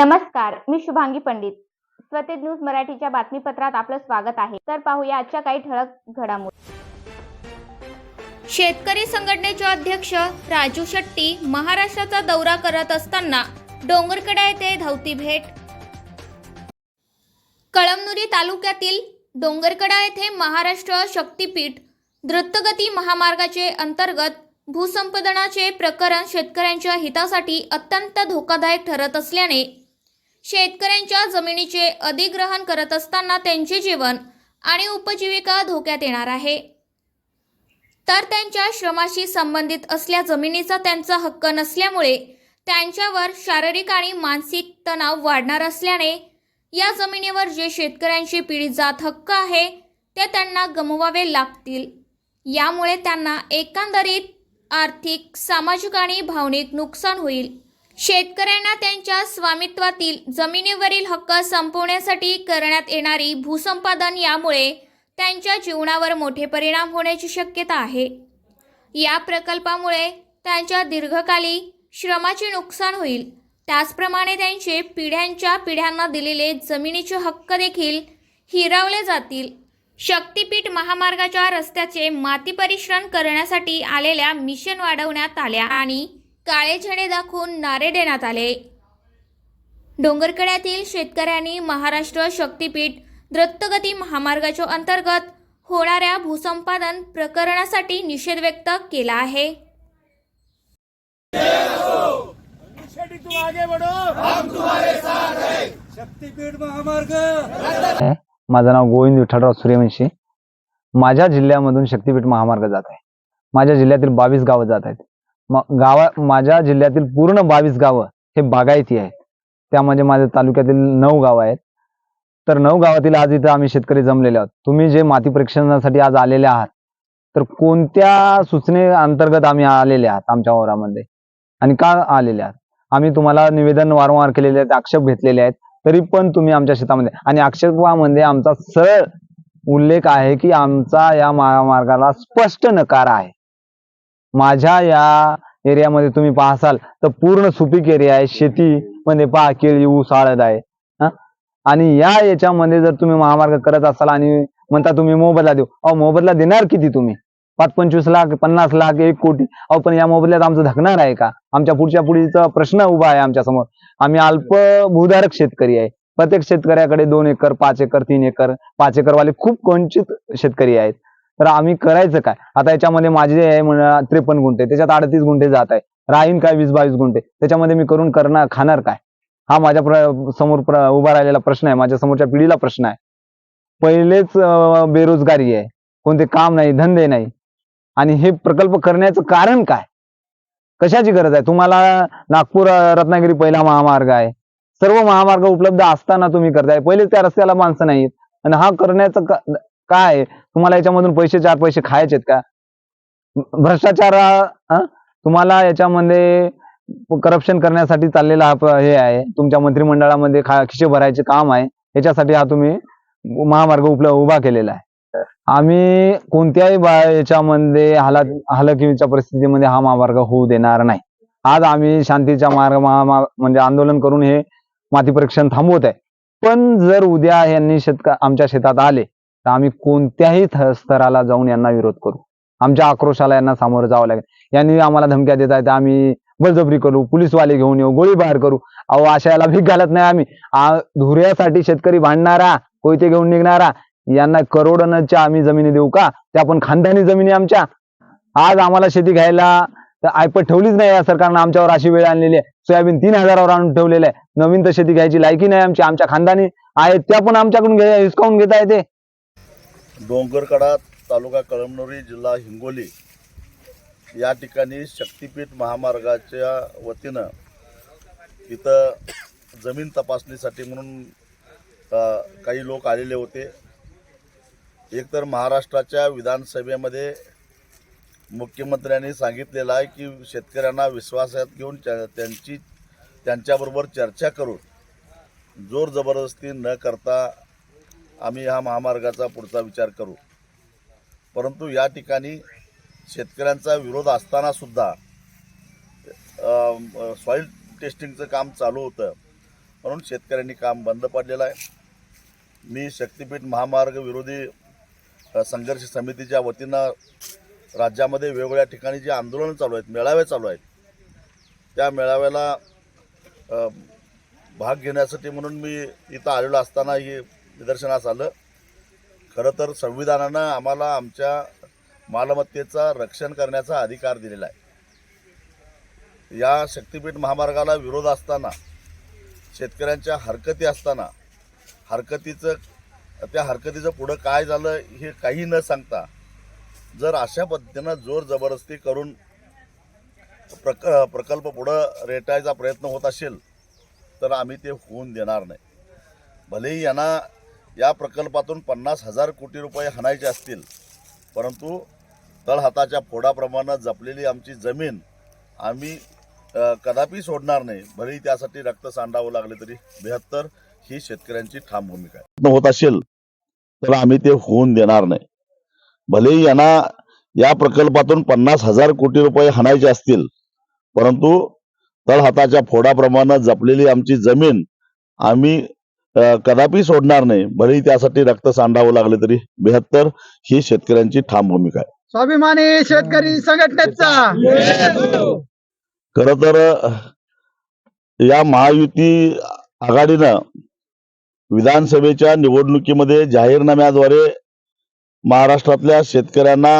नमस्कार मी शुभांगी पंडित. स्वतेज न्यूज मराठीच्या बातमीपत्रात आपलं स्वागत आहे. तर पाहूया आजच्या काही ठळक घडामोडी. शेतकरी संघटनेचे अध्यक्ष राजू शेट्टी महाराष्ट्राचा दौरा करत असताना डोंगरकडा येथे धावती भेट. कळमनुरी तालुक्यातील डोंगरकडा येथे महाराष्ट्र शक्तीपीठ द्रुतगती महामार्गाचे अंतर्गत भूसंपादनाचे प्रकरण शेतकऱ्यांच्या हितासाठी अत्यंत धोकादायक ठरत असल्याने शेतकऱ्यांच्या जमिनीचे अधिग्रहण करत असताना त्यांचे जीवन आणि उपजीविका धोक्यात येणार आहे. तर त्यांच्या श्रमाशी संबंधित असल्या जमिनीचा त्यांचा हक्क नसल्यामुळे त्यांच्यावर शारीरिक आणि मानसिक तणाव वाढणार असल्याने या जमिनीवर जे शेतकऱ्यांची पिढी जात हक्क आहे ते त्यांना गमवावे लागतील. यामुळे त्यांना एकंदरीत आर्थिक सामाजिक आणि भावनिक नुकसान होईल. शेतकऱ्यांना त्यांच्या स्वामित्वातील जमिनीवरील हक्क संपवण्यासाठी करण्यात येणारी भूसंपादन यामुळे त्यांच्या जीवनावर मोठे परिणाम होण्याची शक्यता आहे. या प्रकल्पामुळे त्यांच्या दीर्घकाली श्रमाचे नुकसान होईल. त्याचप्रमाणे त्यांचे पिढ्यांच्या पिढ्यांना दिलेले जमिनीचे हक्क देखील हिरावले जातील. शक्तीपीठ महामार्गाच्या रस्त्याचे माती परिश्रम करण्यासाठी आलेल्या मिशन वाढवण्यात आल्या आणि काळे झेंडे दाखवून नारे देण्यात आले. डोंगरकड्यातील शेतकऱ्यांनी महाराष्ट्र शक्तीपीठ द्रुतगती महामार्गाच्या अंतर्गत होणाऱ्या भूसंपादन प्रकरणासाठी निषेध व्यक्त केला आहे. माझं नाव गोविंद विठ्ठलराव सूर्यवंशी. माझ्या जिल्ह्यामधून शक्तीपीठ महामार्ग जात आहे. माझ्या जिल्ह्यातील बावीस गावं जात आहेत. गावा माझ्या जिल्ह्यातील पूर्ण बावीस गावं हे बागायती आहेत. त्यामध्ये माझ्या तालुक्यातील नऊ गावं आहेत. तर नऊ गावातील आज इथं आम्ही शेतकरी जमलेले आहोत. तुम्ही जे माती परीक्षणासाठी आज आलेले आहात तर कोणत्या सूचने अंतर्गत आम्ही आलेले आहात आमच्या वावरामध्ये? आणि का आलेले आहात? आम्ही तुम्हाला निवेदन वारंवार केलेले आहेत आक्षेप घेतलेले आहेत तरी पण तुम्ही आमच्या शेतामध्ये आणि आक्षेपामध्ये आमचा सरळ उल्लेख आहे की आमचा या महामार्गाला स्पष्ट नकार आहे. माझ्या या एरियामध्ये तुम्ही पाहसाल तर पूर्ण सुपीक एरिया आहे. शेती मध्ये पहा केळी ऊस हळद आहे. हा? आणि या याच्यामध्ये जर तुम्ही महामार्ग करत असाल आणि म्हणता तुम्ही मोबदला देऊ अहो मोबदला देणार किती तुम्ही? पाच पंचवीस लाख पन्नास लाख एक कोटी. अहो पण या मोबदल्यात आमचं धकणार आहे का? आमच्या पुढच्या पुढीचा प्रश्न उभा आहे आमच्यासमोर. आम्ही अल्प भूधारक शेतकरी आहे. प्रत्येक शेतकऱ्याकडे दोन एकर पाच एकर तीन एकर पाच एकर वाले खूप वंचित शेतकरी आहेत. तर आम्ही करायचं काय? आता याच्यामध्ये माझे आहे म्हणा त्रेपन्न गुंठे त्याच्यात अडतीस गुंठे जात आहे. राहीन काय वीस बावीस गुंठे? त्याच्यामध्ये मी करून करणार खाणार काय? हा माझ्या प्र- समोर उभा राहिलेला प्रश्न आहे. माझ्या समोरच्या पिढीला प्रश्न आहे. पहिलेच बेरोजगारी आहे. कोणते काम नाही धंदे नाही. आणि हे प्रकल्प करण्याचं कारण काय? कशाची गरज आहे? तुम्हाला नागपूर रत्नागिरी पहिला महामार्ग आहे. सर्व महामार्ग उपलब्ध असताना तुम्ही करताय. पहिले त्या रस्त्याला माणसं नाहीत. आणि हा करण्याचं काय आहे? तुम्हाला याच्यामधून पैसे चार पैसे खायचेत का? भ्रष्टाचार तुम्हाला याच्यामध्ये करप्शन करण्यासाठी चाललेला हा हे आहे. तुमच्या मंत्रिमंडळामध्ये खा खिशे भरायचे काम आहे. याच्यासाठी हा तुम्ही महामार्ग उपलब्ध उभा केलेला आहे. आम्ही कोणत्याही बा- याच्यामध्ये हला हलकीच्या परिस्थितीमध्ये हा महामार्ग होऊ देणार नाही. आज आम्ही शांतीच्या मार्ग महा- म्हणजे आंदोलन करून हे माती परीक्षण थांबवत आहे. पण जर उद्या यांनी शेतक आमच्या शेतात आले तर आम्ही कोणत्याही स्तराला जाऊन यांना विरोध करू. आमच्या आक्रोशाला यांना सामोरं जावं लागेल. यांनी आम्हाला धमक्या देत आहेत आम्ही बळजबरी करू पोलीसवाले घेऊन येऊ गोळीबार करू. अहो अशा याला भीक घालत नाही आम्ही. धुऱ्यासाठी शेतकरी भांडणारा कोयते घेऊन निघणारा यांना करोडनच्या आम्ही जमिनी देऊ का? त्या पण खानदानी जमिनी आमच्या. आज आम्हाला शेती घ्यायला तर ऐपत ठेवलीच नाही या सरकारनं आमच्यावर अशी वेळ आणलेली आहे. सोयाबीन तीन हजारावर आणून ठेवलेलं आहे. नवीन तर शेती घ्यायची लायकी नाही आमची. आमच्या खानदानी आहेत त्या पण आमच्याकडून घे हिसकावून घेता येते. डोंगरकडा तालुका कळमनुरी जिल्हा हिंगोली या ठिकाणी शक्तीपीठ महामार्गाच्या वतीनं इथं जमीन तपासणीसाठी म्हणून काही लोक आलेले होते. एकतर महाराष्ट्राच्या विधानसभेमध्ये मुख्यमंत्र्यांनी सांगितलेलं आहे की शेतकऱ्यांना विश्वासात घेऊन त्या- त्यांची त्यांच्याबरोबर चर्चा करून जोर जबरदस्ती न करता आम्ही हा महामार्गाचा पुढचा विचार करू. परंतु या ठिकाणी शेतकऱ्यांचा विरोध असताना सुद्धा सॉईल टेस्टिंगचं काम चालू होतं. म्हणून शेतकऱ्यांनी काम बंद पडलेलं आहे. मी शक्तीपीठ महामार्ग विरोधी संघर्ष समितीच्या वतीनं राज्यामध्ये वेगवेगळ्या ठिकाणी जे आंदोलनं चालू आहेत मेळावे चालू आहेत त्या मेळाव्याला भाग घेण्यासाठी म्हणून मी इथं आलेलो असताना ही निदर्शनास आलं. खरं तर संविधानानं आम्हाला आमच्या मालमत्तेचा रक्षण करण्याचा अधिकार दिलेला आहे. या शक्तीपीठ महामार्गाला विरोध असताना शेतकऱ्यांच्या हरकती असताना हरकतीचं त्या हरकतीचं पुढं काय झालं हे काही न सांगता जर अशा पद्धतीनं जोर जबरदस्ती करून प्रक प्रकल्प पुढं रेटायचा प्रयत्न होत असेल तर आम्ही ते होऊन देणार नाही. भलेही यांना या प्रकल्पातून पन्नास हजार कोटी रुपये हाणायचे असतील परंतु तळहाताच्या फोडाप्रमाणे जपलेली आमची जमीन आम्ही कदापि सोडणार नाही. भलेही त्यासाठी रक्त सांडावं लागले तरी. बेहत्तर ही शेतकऱ्यांची ठाम भूमिका आहे. होत असेल तर आम्ही ते होऊन देणार नाही. भले यांना या प्रकल्पातून पन्नास हजार कोटी रुपये हाणायचे असतील परंतु तळहाताच्या फोडाप्रमाणे जपलेली आमची जमीन आम्ही कदापि सोडणार नाही. भलेही त्यासाठी रक्त सांडावं लागले तरी. बेहत्तर ही शेतकऱ्यांची ठाम भूमिका आहे. स्वाभिमानी शेतकरी संघटनेचा. खर तर या महायुती आघाडीनं विधानसभेच्या निवडणुकीमध्ये जाहीरनाम्याद्वारे महाराष्ट्रातल्या शेतकऱ्यांना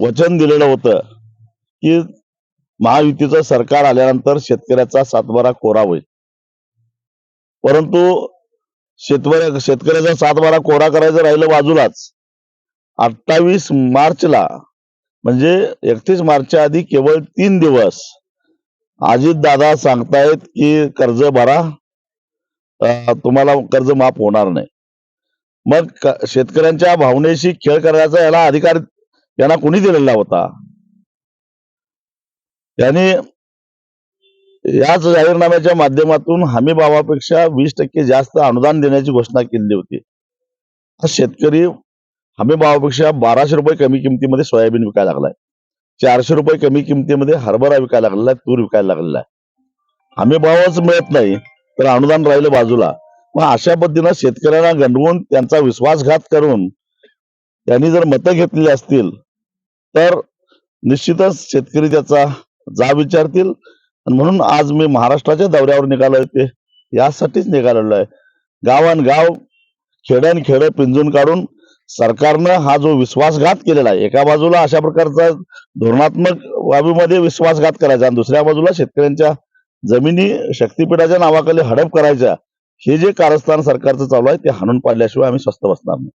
वचन दिलेलं होतं की महायुतीचं सरकार आल्यानंतर शेतकऱ्याचा सातबारा कोरा होईल. परंतु शेतकऱ्या शेतकऱ्याचा सातबारा कोरा करायचं राहिलं बाजूलाच. अठ्ठावीस मार्चला म्हणजे एकतीस मार्चच्या आधी केवळ तीन दिवस अजित दादा सांगतायत की कर्ज भरा तुम्हाला कर्ज माफ होणार नाही. मग शेतकऱ्यांच्या भावनेशी खेळ करण्याचा याला अधिकार यांना कोणी दिलेला होता? त्यांनी याच जाहीरनाम्याच्या माध्यमातून हमी भावापेक्षा वीस टक्के जास्त अनुदान देण्याची घोषणा केली होती. हा शेतकरी हमी भावापेक्षा बाराशे रुपये कमी किमतीमध्ये सोयाबीन विकायला लागलाय. चारशे रुपये कमी किमतीमध्ये हरभरा विकायला लागलेला आहे तूर विकायला लागलेला आहे. हमी भावच मिळत नाही तर अनुदान राहिलं बाजूला. मग अशा पद्धतीनं शेतकऱ्यांना गंडवून त्यांचा विश्वासघात करून त्यांनी जर मतं घेतलेली असतील तर निश्चितच शेतकरी त्याचा जा विचारतील. म्हणून आज मी महाराष्ट्राच्या दौऱ्यावर निघालोय ते यासाठीच निघालेलो आहे. गावान गाव खेड्यान खेड पिंजून काढून सरकारनं हा जो विश्वासघात केलेला आहे एका बाजूला अशा प्रकारचा धोरणात्मक बाबीमध्ये विश्वासघात करायचा आणि दुसऱ्या बाजूला शेतकऱ्यांच्या जमिनी शक्तीपीठाच्या नावाखाली हडप करायच्या हे जे कारस्थान सरकारचं चालू आहे ते हाणून पाडल्याशिवाय आम्ही स्वस्थ बसणार नाही.